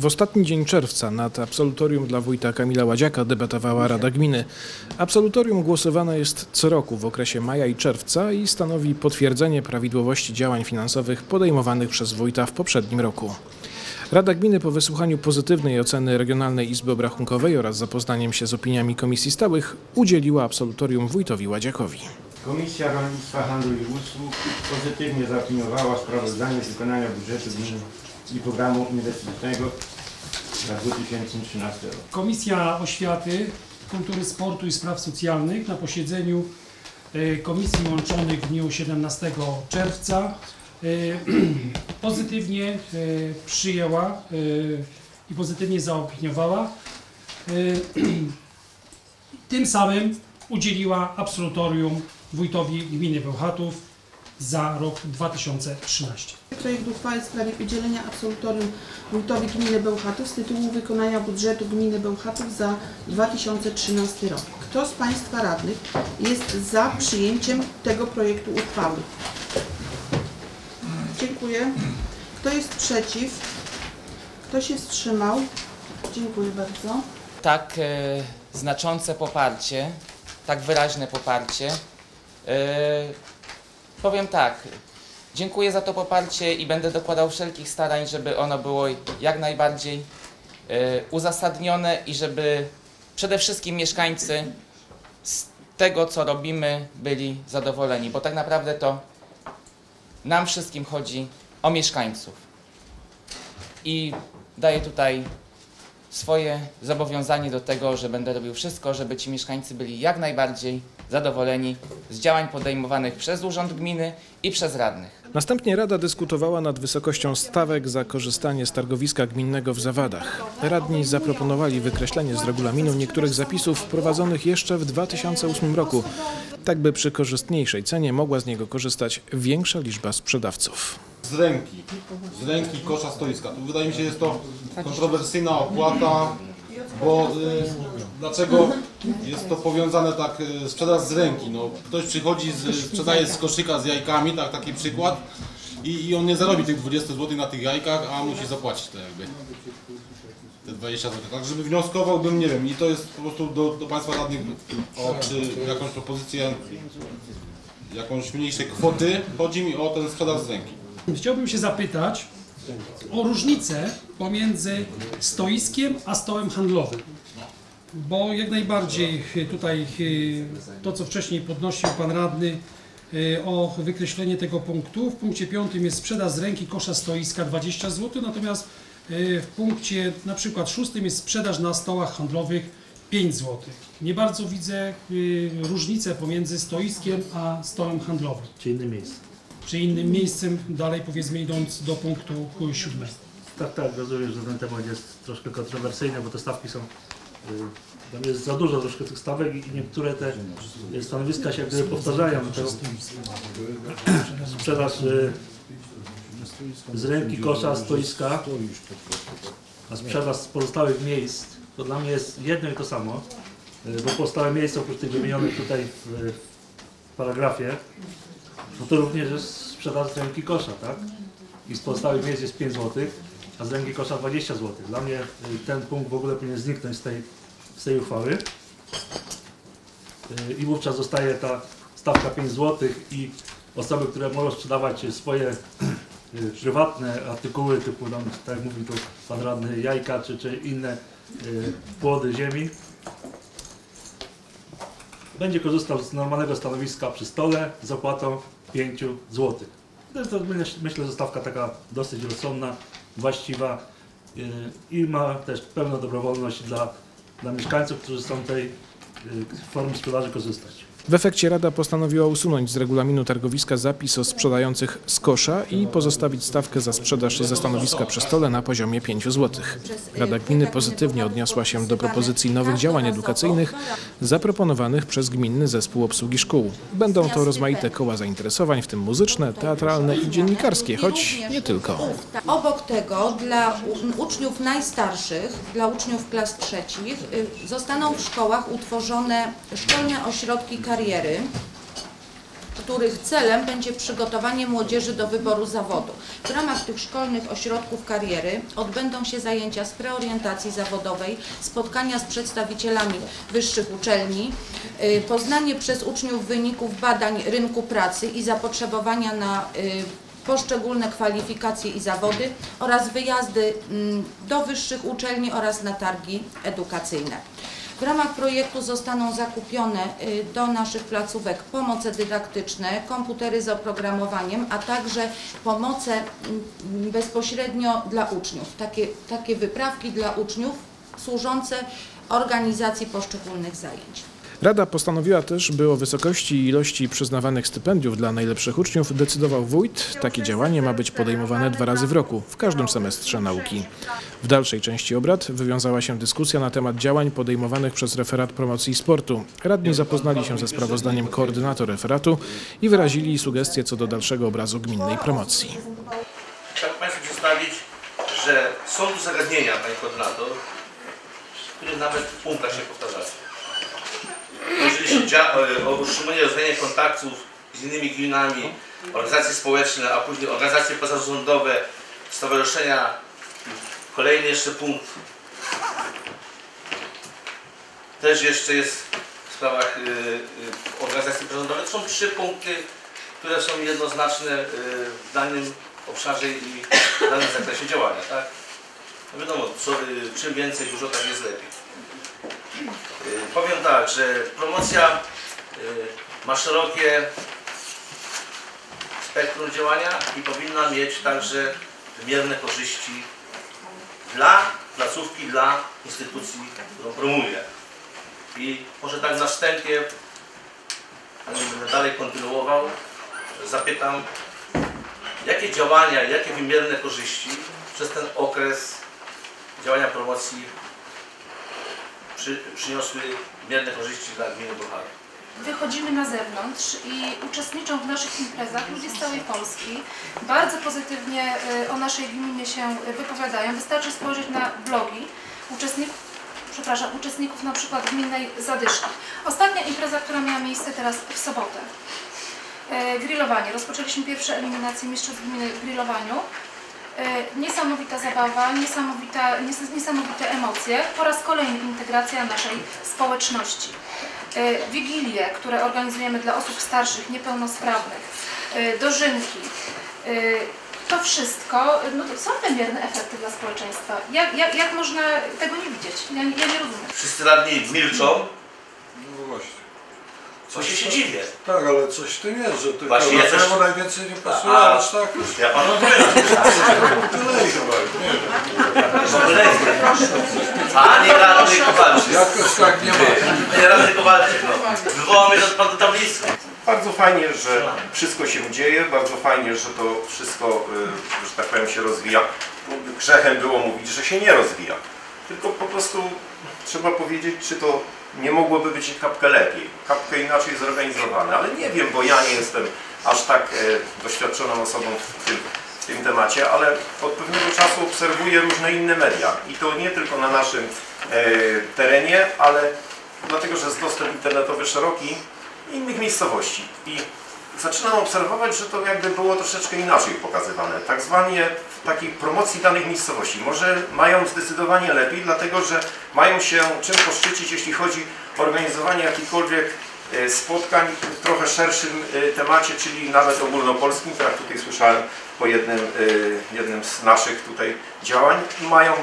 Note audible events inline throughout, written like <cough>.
W ostatni dzień czerwca nad absolutorium dla wójta Kamila Ładziaka debatowała Rada Gminy. Absolutorium głosowane jest co roku w okresie maja i czerwca i stanowi potwierdzenie prawidłowości działań finansowych podejmowanych przez wójta w poprzednim roku. Rada Gminy po wysłuchaniu pozytywnej oceny Regionalnej Izby Obrachunkowej oraz zapoznaniem się z opiniami komisji stałych udzieliła absolutorium wójtowi Ładziakowi. Komisja Rolnictwa, Handlu i Usług pozytywnie zaopiniowała sprawozdanie z wykonania budżetu gminy i programu inwestycyjnego na 2013 rok. Komisja Oświaty, Kultury, Sportu i Spraw Socjalnych na posiedzeniu e, Komisji Łączonych w dniu 17 czerwca e, <clears throat> pozytywnie e, przyjęła i pozytywnie zaopiniowała. <clears throat> Tym samym udzieliła absolutorium wójtowi gminy Bełchatów za rok 2013. Projekt uchwały w sprawie udzielenia absolutorium wójtowi gminy Bełchatów z tytułu wykonania budżetu gminy Bełchatów za 2013 rok. Kto z Państwa radnych jest za przyjęciem tego projektu uchwały? Dziękuję. Kto jest przeciw? Kto się wstrzymał? Dziękuję bardzo. tak e, znaczące poparcie, tak wyraźne poparcie. E, powiem tak, dziękuję za to poparcie i będę dokładał wszelkich starań, żeby ono było jak najbardziej e, uzasadnione i żeby przede wszystkim mieszkańcy z tego, co robimy, byli zadowoleni, bo tak naprawdę to nam wszystkim chodzi o mieszkańców. I daję tutaj swoje zobowiązanie do tego, że będę robił wszystko, żeby ci mieszkańcy byli jak najbardziej zadowoleni z działań podejmowanych przez Urząd Gminy i przez radnych. Następnie Rada dyskutowała nad wysokością stawek za korzystanie z targowiska gminnego w Zawadach. Radni zaproponowali wykreślenie z regulaminu niektórych zapisów wprowadzonych jeszcze w 2008 roku, tak by przy korzystniejszej cenie mogła z niego korzystać większa liczba sprzedawców. z ręki, z ręki kosza stoiska. Tu wydaje mi się, jest to kontrowersyjna opłata, bo y, dlaczego jest to powiązane tak, y, sprzedaż z ręki? No, ktoś przychodzi, z, sprzedaje z koszyka z jajkami, tak, taki przykład, i, i on nie zarobi tych 20 zł na tych jajkach, a musi zapłacić to jakby. Te 20 zł. Tak, żeby wnioskowałbym, nie wiem, i to jest po prostu do, do Państwa radnych o czy jakąś propozycję, jakąś mniejszej kwoty. Chodzi mi o ten sprzedaż z ręki. Chciałbym się zapytać o różnicę pomiędzy stoiskiem a stołem handlowym. Bo jak najbardziej y, tutaj y, to, co wcześniej podnosił Pan Radny y, o wykreślenie tego punktu. W punkcie piątym jest sprzedaż z ręki kosza stoiska 20 zł, natomiast w punkcie na przykład szóstym jest sprzedaż na stołach handlowych 5 zł. Nie bardzo widzę różnicę pomiędzy stoiskiem a stołem handlowym czy inne miejsce. czy innym miejscem, dalej powiedzmy idąc do punktu siódmego. Tak, tak, rozumiem, że ten temat jest troszkę kontrowersyjny, bo te stawki są, tam jest za dużo troszkę tych stawek i niektóre te y, stanowiska się jak gdyby powtarzają. Sprzedaż y, z ręki kosza, stoiska, a sprzedaż z pozostałych miejsc, to dla mnie jest jedno i to samo, y, bo pozostałe miejsca oprócz tych wymienionych tutaj w, paragrafie, no to również jest sprzedaż z ręki kosza, tak? I z pozostałych miejsc jest 5 zł, a z ręki kosza 20 zł. Dla mnie y, ten punkt w ogóle powinien zniknąć z tej, z tej uchwały. Y, I wówczas zostaje ta stawka 5 zł i osoby, które mogą sprzedawać swoje y, prywatne artykuły, typu tam, tak jak mówił tu pan radny, jajka czy, czy inne płody ziemi, będzie korzystał z normalnego stanowiska przy stole z opłatą 5 zł. To, to myśl- myślę, że stawka taka dosyć rozsądna, właściwa yy, i ma też pełną dobrowolność dla, dla mieszkańców, którzy chcą tej yy, formy sprzedaży korzystać. W efekcie Rada postanowiła usunąć z regulaminu targowiska zapis o sprzedających z kosza i pozostawić stawkę za sprzedaż ze stanowiska przy stole na poziomie 5 zł. Rada Gminy pozytywnie odniosła się do propozycji nowych działań edukacyjnych zaproponowanych przez Gminny Zespół Obsługi Szkół. Będą to rozmaite koła zainteresowań, w tym muzyczne, teatralne i dziennikarskie, choć nie tylko. Obok tego dla uczniów najstarszych, dla uczniów klas trzecich, y, zostaną w szkołach utworzone szkolne ośrodki kariery, których celem będzie przygotowanie młodzieży do wyboru zawodu. W ramach tych szkolnych ośrodków kariery odbędą się zajęcia z preorientacji zawodowej, spotkania z przedstawicielami wyższych uczelni, y, poznanie przez uczniów wyników badań rynku pracy i zapotrzebowania na y, poszczególne kwalifikacje i zawody oraz wyjazdy mm, do wyższych uczelni oraz na targi edukacyjne. W ramach projektu zostaną zakupione y, do naszych placówek pomoce dydaktyczne, komputery z oprogramowaniem, a także pomoce mm, bezpośrednio dla uczniów. Takie, takie wyprawki dla uczniów służące organizacji poszczególnych zajęć. Rada postanowiła też, by o wysokości i ilości przyznawanych stypendiów dla najlepszych uczniów decydował wójt. Takie działanie ma być podejmowane dwa razy w roku, w każdym semestrze nauki. W dalszej części obrad wywiązała się dyskusja na temat działań podejmowanych przez referat promocji sportu. Radni zapoznali się ze sprawozdaniem koordynator referatu i wyrazili sugestie co do dalszego obrazu gminnej promocji. Chciałbym Państwu przedstawić, że są tu zagadnienia, Panie Koordynator, które nawet w punktach się powtarzają. Jeżeli się dzia- e, o utrzymanie rozwijanie kontaktów z innymi gminami, organizacje społeczne, a później organizacje pozarządowe, stowarzyszenia, kolejny jeszcze punkt. Też jeszcze jest w sprawach y, y, organizacji pozarządowych. To są trzy punkty, które są jednoznaczne y, w danym obszarze i w danym zakresie działania, tak? No wiadomo, co, czym więcej, dużo tak jest lepiej. Y, Powiem tak, że promocja y, ma szerokie spektrum działania i powinna mieć także wymierne korzyści dla placówki, dla instytucji, którą promuje. I może tak na wstępie, będę dalej kontynuował, zapytam, jakie działania, jakie wymierne korzyści przez ten okres działania promocji przy, przyniosły wymierne korzyści dla gminy Bochary. wychodzimy na zewnątrz i uczestniczą w naszych imprezach ludzie z całej Polski. Bardzo pozytywnie y, o naszej gminie się wypowiadają. Wystarczy spojrzeć na blogi uczestników, przepraszam, uczestników na przykład gminnej Zadyszki. Ostatnia impreza, która miała miejsce teraz w sobotę. E, Grillowanie. Rozpoczęliśmy pierwsze eliminacje mistrzostw gminy w grillowaniu. E, Niesamowita zabawa, niesamowita, nies- niesamowite emocje. Po raz kolejny integracja naszej społeczności. E, Wigilie, które organizujemy dla osób starszych, niepełnosprawnych, e, dożynki. To wszystko no to są wymierne efekty dla społeczeństwa. Jak, jak, jak można tego nie widzieć? Ja, ja nie rozumiem. Wszyscy radni milczą. Właśnie się dziwię. Tak, ale coś w tym jest, że tylko Właśnie ja też- najwięcej nie pasuje, A- ale tak już Ja panu odpowiadam. tyle chyba, nie wiem. Panie radny Kowalczyk. Jakoś tak nie ma. Panie radny Kowalczyk, no. Wywołamy do pan do tablicy. Bardzo fajnie, że wszystko się dzieje, bardzo fajnie, że to wszystko, y, że tak powiem, się rozwija. Grzechem było mówić, że się nie rozwija. Tylko po prostu trzeba powiedzieć, czy to nie mogłoby być kapkę lepiej, kapkę inaczej zorganizowane. Ale nie wiem, bo ja nie jestem aż tak e, doświadczoną osobą w tym, w tym temacie, ale od pewnego czasu obserwuję różne inne media. I to nie tylko na naszym e, terenie, ale dlatego, że jest dostęp internetowy szeroki, innych miejscowości. I zaczynam obserwować, że to jakby było troszeczkę inaczej pokazywane. Tak zwanie w takiej promocji danych miejscowości. Może mają zdecydowanie lepiej, dlatego że mają się czym poszczycić, jeśli chodzi o organizowanie jakichkolwiek spotkań w trochę szerszym e, temacie, czyli nawet ogólnopolskim, tak jak tutaj słyszałem po jednym, e, jednym z naszych tutaj działań. Mają e,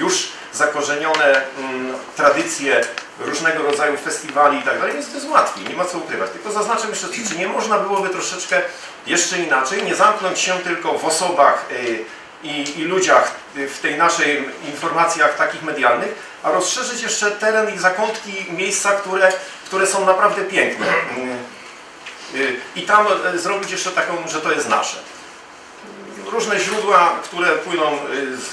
już zakorzenione mm, tradycje różnego rodzaju festiwali i tak dalej, więc to jest łatwiej, nie ma co ukrywać. Tylko zaznaczę jeszcze, czy nie można byłoby troszeczkę jeszcze inaczej, nie zamknąć się tylko w osobach i, i ludziach w tej naszej informacjach takich medialnych, a rozszerzyć jeszcze teren i zakątki, miejsca, które, które są naprawdę piękne. Y, y, I tam y, zrobić jeszcze taką, że to jest nasze różne źródła, które płyną y, z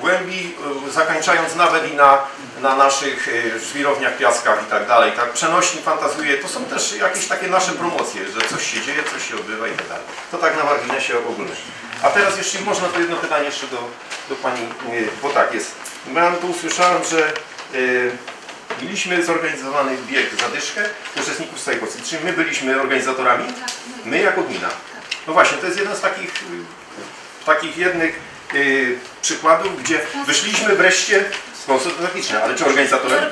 głębi, zakończając nawet i na, na naszych żwirowniach, piaskach i tak dalej. Tak przenośni fantazuje. To są też jakieś takie nasze promocje, że coś się dzieje, coś się odbywa i tak dalej. To tak na marginesie ogólnym. A teraz jeśli można, to jedno pytanie jeszcze do, do Pani, bo tak jest. Ja tu usłyszałem, że y, Mieliśmy zorganizowany bieg zadyszkę uczestników z Sajkocji. Czy my byliśmy organizatorami? My jako gmina. No właśnie, to jest jeden z takich, y, takich jednych y, przykładów, gdzie wyszliśmy wreszcie sponsor techniczny, ale czy organizatorem?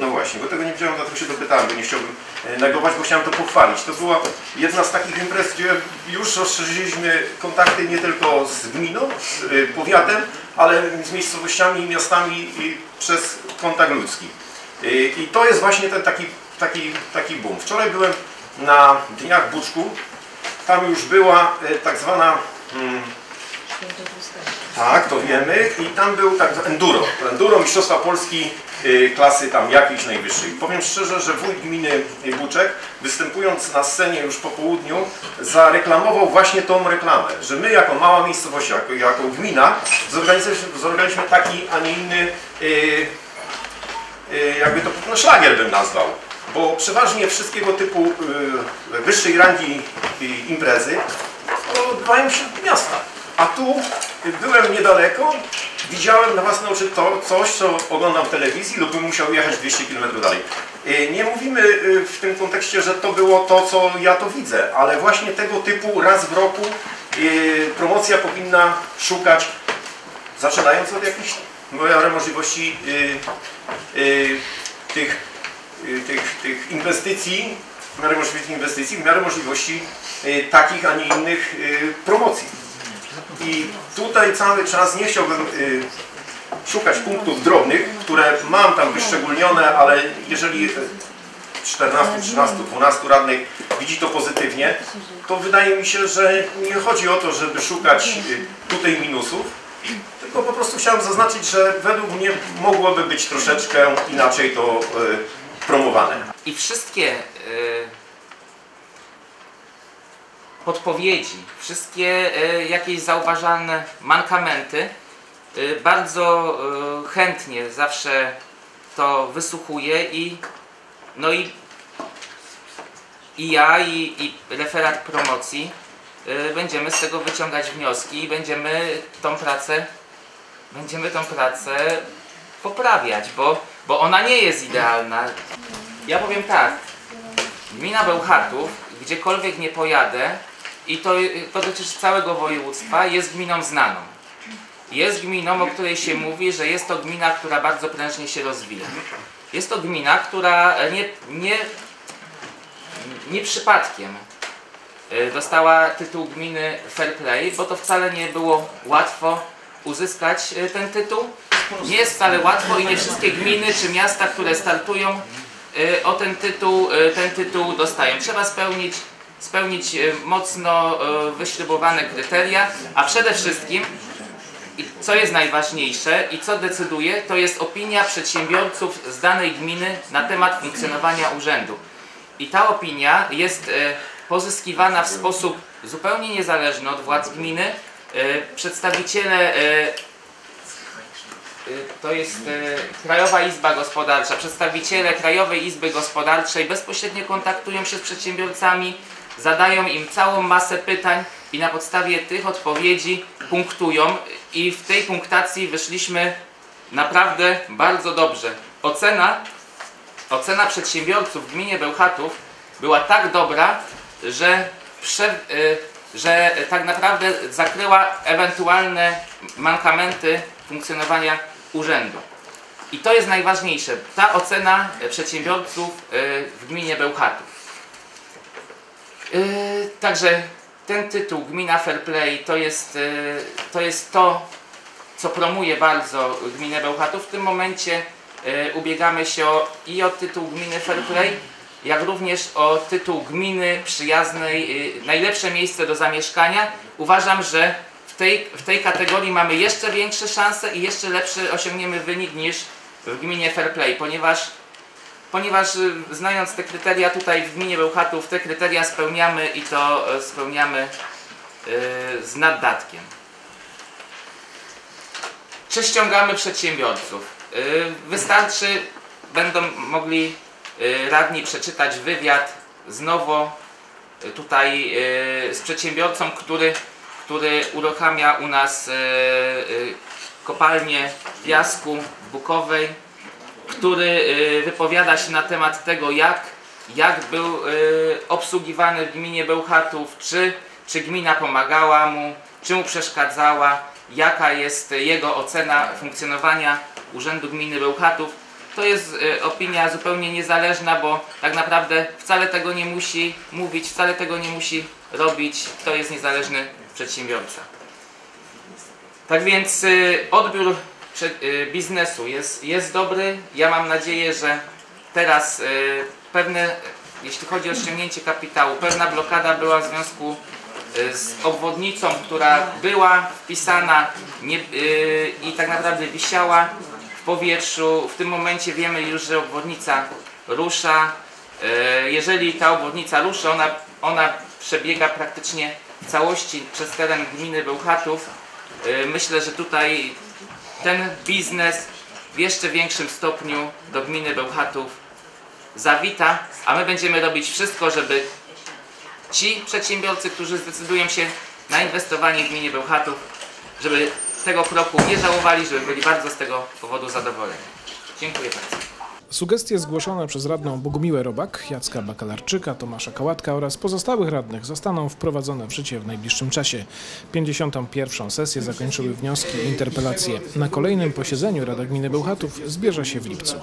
No właśnie, bo tego nie wiedziałem, dlatego się dopytałem, bo nie chciałbym e, negować, bo chciałem to pochwalić. To była jedna z takich imprez, gdzie już rozszerzyliśmy kontakty nie tylko z gminą, z y, powiatem, ale z miejscowościami i miastami przez kontakt ludzki. Y, I to jest właśnie ten taki, taki, taki boom. Wczoraj byłem na Dniach Buczku, tam już była e, tak zwana mm, tak, to wiemy. I tam był tak enduro. Enduro Mistrzostwa Polski y, klasy tam jakiejś najwyższej. Powiem szczerze, że wójt gminy Buczek, występując na scenie już po południu, zareklamował właśnie tą reklamę, że my jako mała miejscowość, jako, jako gmina, zorganizowaliśmy, zorganizowaliśmy taki, a nie inny, y, y, jakby to no, szlagier bym nazwał. Bo przeważnie wszystkiego typu y, wyższej rangi y, imprezy odbywają się w miastach. A tu byłem niedaleko, widziałem na własne oczy to coś, co oglądam w telewizji lub bym musiał jechać 200 km dalej. Y, Nie mówimy y, w tym kontekście, że to było to, co ja to widzę, ale właśnie tego typu raz w roku y, promocja powinna szukać, zaczynając od jakichś miarę możliwości y, y, tych, y, tych, tych inwestycji, w miarę możliwości inwestycji, w miarę możliwości takich, a nie innych promocji. I tutaj cały czas nie chciałbym szukać punktów drobnych, które mam tam wyszczególnione, ale jeżeli y, 14, 13, 12 radnych widzi to pozytywnie, to wydaje mi się, że nie chodzi o to, żeby szukać tutaj minusów, tylko po prostu chciałem zaznaczyć, że według mnie mogłoby być troszeczkę inaczej to y, promowane. I wszystkie y, podpowiedzi, wszystkie y, jakieś zauważalne mankamenty bardzo chętnie zawsze to wysłuchuję i no i, i ja i, i referat promocji będziemy z tego wyciągać wnioski i będziemy tą pracę będziemy tą pracę poprawiać, bo, bo ona nie jest idealna. Ja powiem tak, gmina Bełchatów, gdziekolwiek nie pojadę, i to, to dotyczy całego województwa, jest gminą znaną. Jest gminą, o której się mówi, że jest to gmina, która bardzo prężnie się rozwija. Jest to gmina, która nie, nie, nie przypadkiem y, dostała tytuł gminy Fair Play, bo to wcale nie było łatwo uzyskać y, ten tytuł. Nie jest wcale łatwo i nie wszystkie gminy czy miasta, które startują y, o ten tytuł, y, ten tytuł dostają. Trzeba spełnić, spełnić mocno wyśrubowane kryteria, a przede wszystkim co jest najważniejsze i co decyduje, to jest opinia przedsiębiorców z danej gminy na temat funkcjonowania urzędu. I ta opinia jest e, pozyskiwana w sposób zupełnie niezależny od władz gminy. E, Przedstawiciele, e, e, to jest Krajowa Izba Gospodarcza, przedstawiciele Krajowej Izby Gospodarczej bezpośrednio kontaktują się z przedsiębiorcami, zadają im całą masę pytań i na podstawie tych odpowiedzi punktują i w tej punktacji wyszliśmy naprawdę bardzo dobrze. Ocena, ocena przedsiębiorców w gminie Bełchatów była tak dobra, że, prze, że tak naprawdę zakryła ewentualne mankamenty funkcjonowania urzędu. I to jest najważniejsze, ta ocena przedsiębiorców y, w gminie Bełchatów. Yy, także ten tytuł Gmina Fair Play to jest, yy, to jest to, co promuje bardzo Gminę Bełchatów. W tym momencie ubiegamy się o, i o tytuł Gminy Fair Play, jak również o tytuł Gminy Przyjaznej, yy, najlepsze miejsce do zamieszkania. Uważam, że w tej, w tej kategorii mamy jeszcze większe szanse i jeszcze lepszy osiągniemy wynik niż w Gminie Fair Play, ponieważ ponieważ y, znając te kryteria tutaj w gminie Bełchatów, te kryteria spełniamy i to y, spełniamy y, z naddatkiem. Czy ściągamy przedsiębiorców? Y, Wystarczy, będą mogli y, radni przeczytać wywiad znowu y, tutaj y, z przedsiębiorcą, który, który uruchamia u nas kopalnię piasku Bukowej który wypowiada się na temat tego, jak, jak był obsługiwany w gminie Bełchatów, czy, czy gmina pomagała mu, czy mu przeszkadzała, jaka jest jego ocena funkcjonowania Urzędu Gminy Bełchatów. To jest y, opinia zupełnie niezależna, bo tak naprawdę wcale tego nie musi mówić, wcale tego nie musi robić. To jest niezależny przedsiębiorca. Tak więc y, odbiór y, biznesu jest, jest dobry. Ja mam nadzieję, że teraz pewne, jeśli chodzi o ściągnięcie kapitału, pewna blokada była w związku z obwodnicą, która była wpisana nie, i tak naprawdę wisiała powietrzu. W tym momencie wiemy już, że obwodnica rusza. Y, Jeżeli ta obwodnica ruszy, ona, ona przebiega praktycznie w całości przez teren gminy Bełchatów. Y, Myślę, że tutaj ten biznes w jeszcze większym stopniu do gminy Bełchatów zawita, a my będziemy robić wszystko, żeby ci przedsiębiorcy, którzy zdecydują się na inwestowanie w gminie Bełchatów, żeby tego kroku nie żałowali, żeby byli bardzo z tego powodu zadowoleni. Dziękuję bardzo. Sugestie zgłoszone przez radną Bogumiłę Robak, Jacka Bakalarczyka, Tomasza Kałatka oraz pozostałych radnych zostaną wprowadzone w życie w najbliższym czasie. 51. sesję zakończyły wnioski i interpelacje. Na kolejnym posiedzeniu Rada Gminy Bełchatów zbierze się w lipcu.